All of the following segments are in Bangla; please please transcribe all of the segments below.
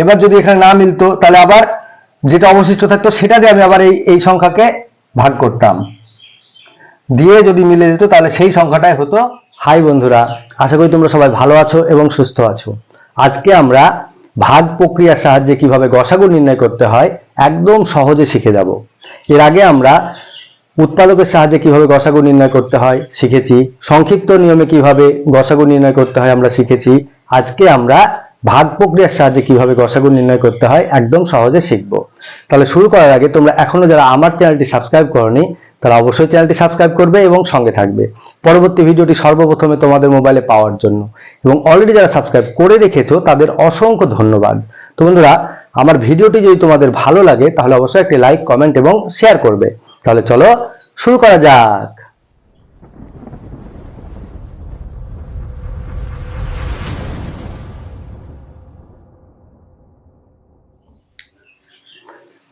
এবার যদি এখানে না মিলতো, তাহলে আবার যেটা অবশিষ্ট থাকতো, সেটা দিয়ে আমি আবার এই এই সংখ্যাকে ভাগ করতাম। দিয়ে যদি মিলে যেত, তাহলে সেই সংখ্যাটাই হতো। হাই বন্ধুরা, আশা করি তোমরা সবাই ভালো আছো এবং সুস্থ আছো। আজকে আমরা ভাগ প্রক্রিয়ার সাহায্যে কীভাবে গসাগু নির্ণয় করতে হয়, একদম সহজে শিখে যাব। এর আগে আমরা উৎপাদকের সাহায্যে কীভাবে গসাগু নির্ণয় করতে হয় শিখেছি, সংক্ষিপ্ত নিয়মে কীভাবে গসাগু নির্ণয় করতে হয় আমরা শিখেছি। আজকে আমরা ভাগ প্রক্রিয়ার সাহায্যে কীভাবে গসাগু নির্ণয় করতে হয় একদম সহজে শিখব। তাহলে শুরু করার আগে তোমরা এখনও যারা আমার চ্যানেলটি সাবস্ক্রাইব করনি, তারা অবশ্যই চ্যানেলটি সাবস্ক্রাইব করবে এবং সঙ্গে থাকবে। পরবর্তী ভিডিওটি সর্বপ্রথমে তোমাদের মোবাইলে পাওয়ার জন্য। এবং অলরেডি যারা সাবস্ক্রাইব করে রেখেছো, তাদের অসংখ্য ধন্যবাদ। তো বন্ধুরা, আমার ভিডিওটি যদি তোমাদের ভালো লাগে, তাহলে অবশ্যই একটি লাইক কমেন্ট এবং শেয়ার করবে। তাহলে চলো শুরু করা যাক।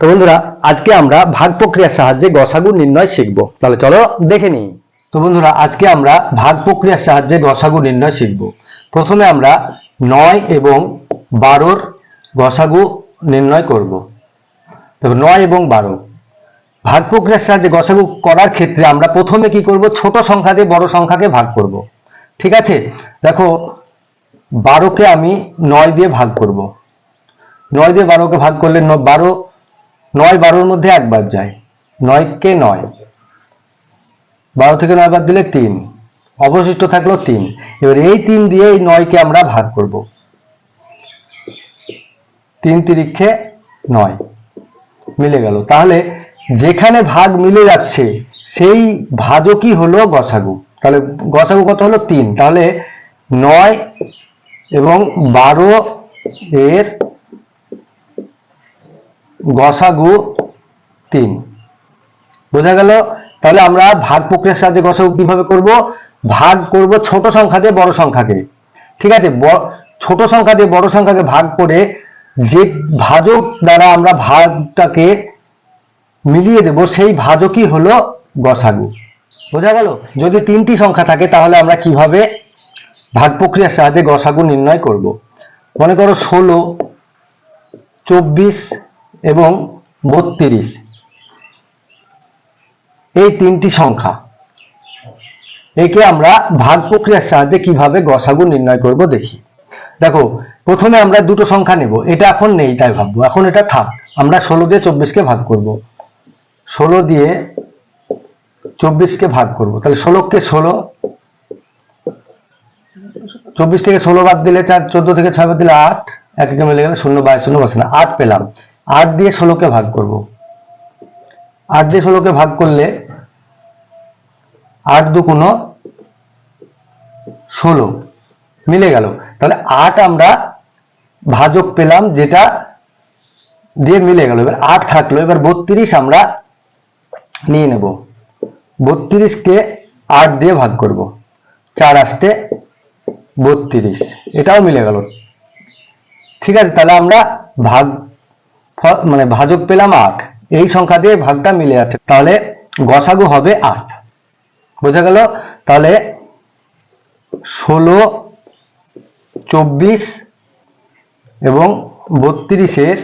তো বন্ধুরা, আজকে আমরা ভাগ প্রক্রিয়ার সাহায্যে গসাগু নির্ণয় শিখব। তাহলে চলো দেখে নিই। তো বন্ধুরা, আজকে আমরা ভাগ প্রক্রিয়ার সাহায্যে গসাগু নির্ণয় শিখব। প্রথমে আমরা নয় এবং বারোর গসাগু নির্ণয় করব। তবে নয় এবং বারো। ভাগ প্রক্রিয়ার সাহায্যে গসাগু করার ক্ষেত্রে আমরা প্রথমে কি করব? ছোট সংখ্যা দিয়ে বড় সংখ্যাকে ভাগ করব। ঠিক আছে? দেখো, বারোকে আমি নয় দিয়ে ভাগ করব। নয় দিয়ে বারোকে ভাগ করলে বারো নয় বারোর মধ্যে একবার যায়। নয়কে নয়। বারো থেকে নয় বাদ দিলে তিন। অবশিষ্ট থাকল তিন। এবার এই তিন দিয়ে এই নয়কে আমরা ভাগ করব। তিন তিরিক্ষে নয়। মিলে গেল। তাহলে যেখানে ভাগ মিলে যাচ্ছে, সেই ভাজকই হলো গসাগু। তাহলে গসাগু কত হলো? তিন। তাহলে নয় এবং বারো এর গসাগু তিন। বোঝা গেল? তাহলে আমরা ভাগ প্রক্রিয়ার সাহায্যে গসাগু কীভাবে করব? ভাগ করব ছোট সংখ্যা দিয়ে বড় সংখ্যাকে। ঠিক আছে? ছোট সংখ্যা দিয়ে বড় সংখ্যাকে ভাগ করে যে ভাজক দ্বারা আমরা ভাগটাকে মিলিয়ে দেব, সেই ভাজকই হলো গসাগু। বোঝা গেল? যদি তিনটি সংখ্যা থাকে, তাহলে আমরা কীভাবে ভাগ প্রক্রিয়ার সাহায্যে গসাগু নির্ণয় করব? মনে করো ষোলো, চব্বিশ এবং বত্রিশ। এই তিনটি সংখ্যা। একে আমরা ভাগ প্রক্রিয়ার সাহায্যে কীভাবে গসাগু নির্ণয় করব দেখি। দেখো, প্রথমে আমরা দুটো সংখ্যা নেব। এটা এখন নেই, তাই ভাববো। এখন এটা থাক, আমরা ষোলো দিয়ে চব্বিশকে ভাগ করব। ষোলো দিয়ে চব্বিশকে ভাগ করব। তাহলে ষোলোকে ষোলো, চব্বিশ থেকে ষোলো বাদ দিলে চার, চোদ্দ থেকে ছয় বাদ দিলে আট এককে মিলে গেলে? শূন্য বাইশ শূন্য বসে না। আট পেলাম। আট দিয়ে ষোলোকে ভাগ করব। আট দিয়ে ষোলোকে ভাগ করলে আট দুগুণ ষোলো মিলে গেল। তাহলে আট আমরা ভাজক পেলাম যেটা দিয়ে মিলে গেল। এবার আট থাকল, এবার বত্রিশ আমরা নিয়ে নেব। বত্রিশকে আট দিয়ে ভাগ করব। চার আসতে বত্রিশ, এটাও মিলে গেল। ঠিক আছে, তাহলে আমরা ভাগ মানে ভাজক পেলাম আট। এই সংখ্যা দিয়ে ভাগটা মিলে আছে তাহলে গসাগু হবে আট। বোঝা গেল? তাহলে ষোলো, চব্বিশ এবং বত্রিশের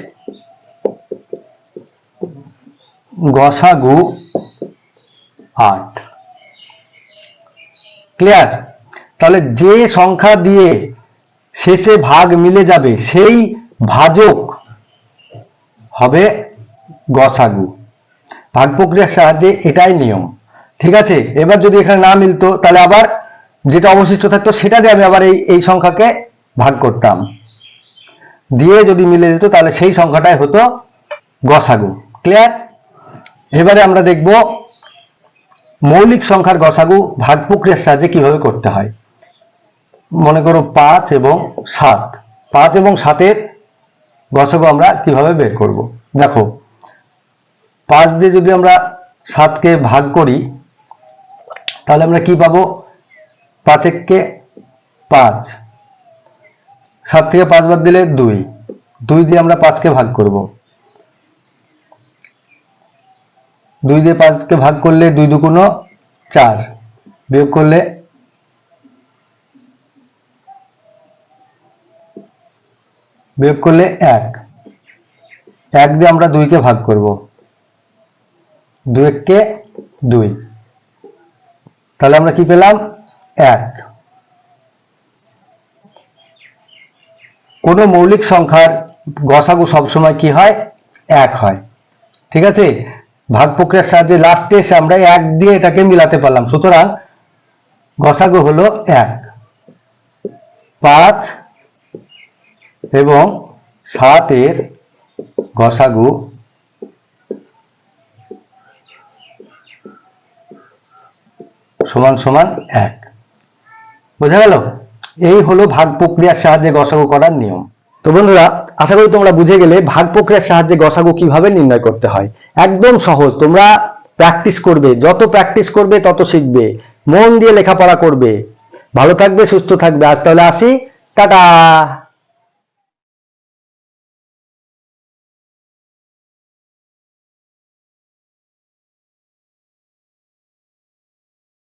গসাগু আট। ক্লিয়ার? তাহলে যে সংখ্যা দিয়ে শেষে ভাগ মিলে যাবে, সেই ভাজক হবে গসাগু। ভাগ প্রক্রিয়ার সাহায্যে এটাই নিয়ম। ঠিক আছে? এবার যদি এখানে না মিলতো, তাহলে আবার যেটা অবশিষ্ট থাকতো, সেটা দিয়ে আমি আবার এই এই সংখ্যাকে ভাগ করতাম। দিয়ে যদি মিলে যেত, তাহলে সেই সংখ্যাটাই হতো গসাগু। ক্লিয়ার এবারে আমরা দেখব মৌলিক সংখ্যার গসাগু ভাগ প্রক্রিয়ার সাহায্যে কীভাবে করতে হয়। মনে করো পাঁচ এবং সাত। পাঁচ এবং সাতের গসাগু আমরা কীভাবে বের করব? দেখো, পাঁচ দিয়ে যদি আমরা সাতকে ভাগ করি, তাহলে আমরা কি পাবো? পাঁচ এককে পাঁচ। সাত থেকে পাঁচ বাদ দিলে দুই। দুই দিয়ে আমরা পাঁচকে ভাগ করব। দুই দিয়ে পাঁচকে ভাগ করলে দুই দুগুণ চার। বিয়োগ করলে বিয়োগ করলে এক। এক দিয়ে আমরা দুইকে ভাগ করব। দুই এককে দুই। তাহলে আমরা কি পেলাম? এক। কোন মৌলিক সংখ্যার গসাগু সবসময় কি হয়? এক হয়। ঠিক আছে? ভাগ প্রক্রিয়ার সাহায্যে লাস্টে এসে আমরা এক দিয়ে এটাকে মিলাতে পারলাম। সুতরাং গসাগু হলো এক। পাঁচ এবং সাতের গসাগু। সমান সমান এক। বোঝা গেল? এই হলো ভাগ প্রক্রিয়ার সাহায্যে গসাগু করার নিয়ম। তো বন্ধুরা, আশা করি তোমরা বুঝে গেলে ভাগ প্রক্রিয়ার সাহায্যে গসাগু কীভাবে নির্ণয় করতে হয়। একদম সহজ। তোমরা প্র্যাকটিস করবে। যত প্র্যাকটিস করবে, তত শিখবে। মন দিয়ে লেখাপড়া করবে। ভালো থাকবে, সুস্থ থাকবে। আজ তাহলে আসি। টাটা!